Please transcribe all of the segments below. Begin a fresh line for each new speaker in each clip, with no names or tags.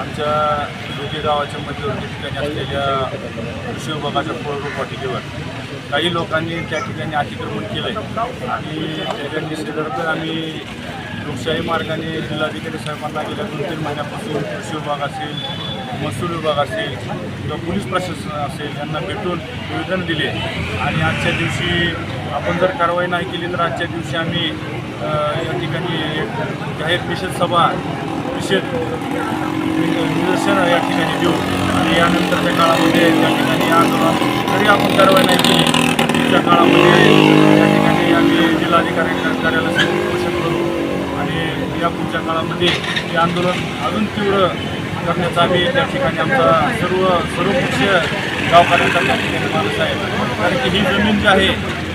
आमच्या दोघी गावाच्या मध्यवर्ती ठिकाणी असलेल्या कृषी विभागाच्या पोळरोप काही लोकांनी त्या ठिकाणी अतिक्रमण केलं आहे आणि त्याच्या निषेधार्थ आम्ही लोकशाही मार्गाने जिल्हाधिकारी साहेबांना गेल्या दोन तीन महिन्यापासून कृषी विभाग असेल महसूल विभाग असेल किंवा पोलीस प्रशासन असेल यांना भेटून निवेदन दिले. आणि आजच्या दिवशी आपण जर कारवाई नाही केली तर आजच्या दिवशी आम्ही या ठिकाणी एक जाहीर निषेध सभा निषेध निदर्शन या ठिकाणी देऊ. आणि यानंतरच्या काळामध्ये त्या ठिकाणी आंदोलन तरी आपण कारवाई नाही केली. पुढच्या काळामध्ये या ठिकाणी आम्ही जिल्हाधिकारी कार्यालयासमोर उपोषण करू आणि या पुढच्या काळामध्ये हे आंदोलन अजून तीव्र करण्याचा आम्ही त्या ठिकाणी आमचा सर्व सर्वपक्षीय गावकऱ्यांचा त्या ठिकाणी माणूस आहे. कारण की ही जमीन जी आहे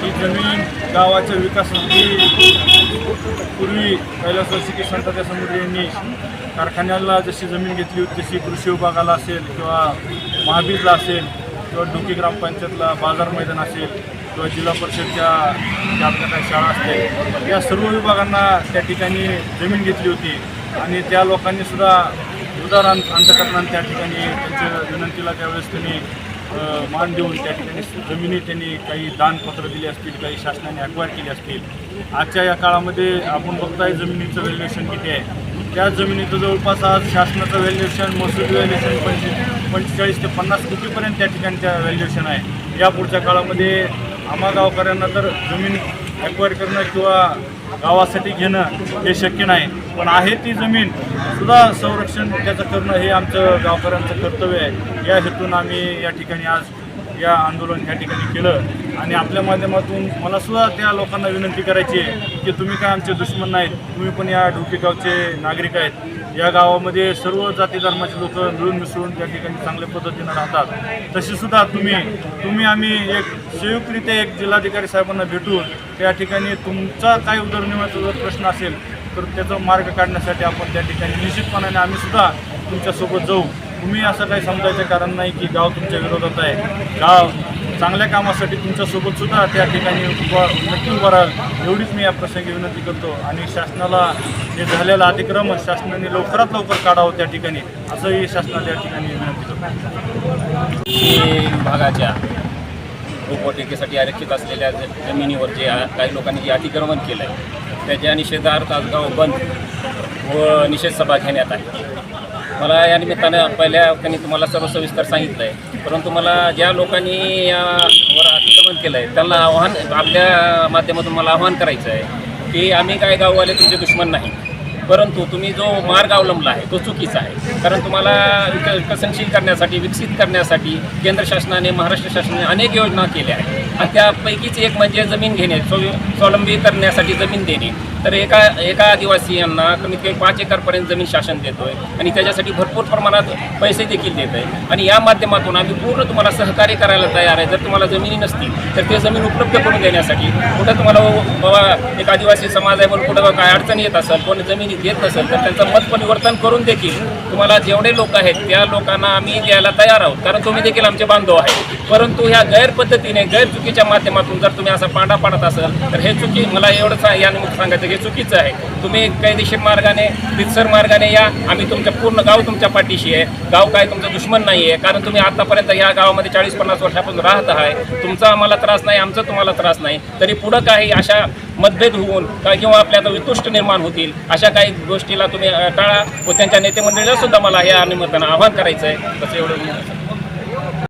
ही जमीन गावाच्या विकासासाठी पूर्वी कैलासवासी की संताच्या समुद्र यांनी कारखान्याला जशी जमीन घेतली होती तशी कृषी विभागाला असेल किंवा महाबीजला असेल किंवा डोकी ग्रामपंचायतला बाजार मैदान असेल किंवा जिल्हा परिषदच्या ज्या आपल्या काही शाळा असतील या सर्व विभागांना त्या ठिकाणी जमीन घेतली होती आणि त्या लोकांनी सुद्धा अंत अंतकरणाने त्या ठिकाणी त्यांच्या विनंतीला त्यावेळेस त्यांनी मान देऊन त्या ठिकाणी जमिनी त्यांनी काही दानपत्र दिली असतील काही शासनाने अक्वायर केली असतील. आजच्या या काळामध्ये आपण बघताय जमिनीचं व्हॅल्युएशन किती आहे. त्या जमिनीचं जवळपास आज शासनाचं व्हॅल्युएशन महसूल व्हॅल्युएशन पंचे पंचेचाळीस ते पन्नास कोटीपर्यंत त्या ठिकाणी त्या व्हॅल्युएशन आहे. या पुढच्या काळामध्ये आम्हा गावकऱ्यांना तर जमीन ॲक्वायर करणं किंवा गावासाठी घेणं हे शक्य नाही. पण आहे ती जमीन सुद्धा संरक्षण त्याचं करणं हे आमचं गावकऱ्यांचं कर्तव्य आहे. या हेतून आम्ही या ठिकाणी आज या आंदोलन या ठिकाणी केलं. आणि आपल्या माध्यमातून मला सुद्धा त्या लोकांना विनंती करायची आहे की तुम्ही काय आमचे दुश्मन नाहीत तुम्ही पण या ढोकेगावचे नागरिक आहेत. या गावामध्ये सर्व जाती धर्माचे लोक मिळून मिसळून त्या ठिकाणी चांगल्या पद्धतीनं राहतात. तशीसुद्धा तुम्ही तुम्ही आम्ही एक संयुक्तरित्या एक जिल्हाधिकारी साहेबांना भेटून त्या ठिकाणी तुमचा काय उदरनिर्वाहाचा जर प्रश्न असेल तर त्याचा मार्ग काढण्यासाठी आपण त्या ठिकाणी निश्चितपणाने आम्ही सुद्धा तुमच्यासोबत जाऊ. तुम्ही असं काही समजायचं कारण नाही की गाव तुमच्या विरोधात आहे. गाव चांगल्या कामासाठी तुमच्यासोबत सुद्धा त्या ठिकाणी उभा नक्की उभा राहाल. एवढीच मी या प्रसंगी विनंती करतो. आणि शासनाला हे झालेलं अतिक्रमण शासनाने लवकरात लवकर काढावं त्या ठिकाणी. असंही शासनाला या ठिकाणी विनंती करतो.
भागाच्या रोपवाटिकेसाठी आरक्षित असलेल्या जमिनीवर जे काही लोकांनी जे अतिक्रमण केलं आहे त्याच्या निषेधार्थ आज गाव बंद व निषेध सभा घेण्यात आहे मला या निमित्तानं पहिल्या त्यांनी तुम्हाला सर्व सविस्तर सांगितलं आहे परंतु मला ज्या लोकांनी यावर अतिक्रमण केलं आहे त्यांना आव्हान आपल्या माध्यमातून मला आव्हान करायचं आहे की आम्ही काय गाववाले तुमचे दुश्मन नाही. परंतु तुम्ही जो मार्ग अवलंबला आहे तो चुकीचा आहे. कारण तुम्हाला विकसनशील करण्यासाठी विकसित करण्यासाठी केंद्र शासनाने महाराष्ट्र शासनाने अनेक योजना केल्या आहेत. आणि त्यापैकीच एक म्हणजे जमीन घेणे स्व स्वावलंबी करण्यासाठी जमीन देणे. तर एका एका आदिवासीयांना कमीत कमी पाच एकरपर्यंत जमीन शासन देतोय आणि त्याच्यासाठी भरपूर प्रमाणात पैसे देखील देत आहे आणि या माध्यमातून आम्ही पूर्ण तुम्हाला सहकार्य करायला तयार आहे. जर तुम्हाला जमिनी नसतील तर ते जमीन उपलब्ध करून देण्यासाठी कुठं तुम्हाला बाबा एक आदिवासी समाज आहे पण कुठं काय अडचण येत असेल कोण जमिनी घेत नसेल तर त्यांचं मत परिवर्तन करून देखील तुम्हाला जेवढे लोक आहेत त्या लोकांना आम्ही द्यायला तयार आहोत. कारण तुम्ही देखील आमचे बांधव आहे परंतु ह्या गैरपद्धतीने गैरचुकीच्या माध्यमातून जर तुम्ही असा पांडा पाडत असाल तर हे चुकी मला एवढं यानिमित्त सांगायचं की हे चुकीचं आहे. तुम्ही कायदेशीर मार्गाने रितसर मार्गाने या. आम्ही तुमच्या पूर्ण गाव तुमच्या पाठीशी आहे. गाव काय तुमचं दुश्मन नाही आहे कारण तुम्ही आतापर्यंत या गावामध्ये चाळीस पन्नास वर्षापासून राहत आहे. तुमचा आम्हाला त्रास नाही आमचा तुम्हाला त्रास नाही. तरी पुढं काही अशा मतभेद होऊन किंवा आपल्याला वितुष्ट निर्माण होतील अशा काही गोष्टीला तुम्ही टाळा व त्यांच्या नेते मंडळीला सुद्धा मला या निमित्तानं आवाहन करायचं आहे तसं एवढं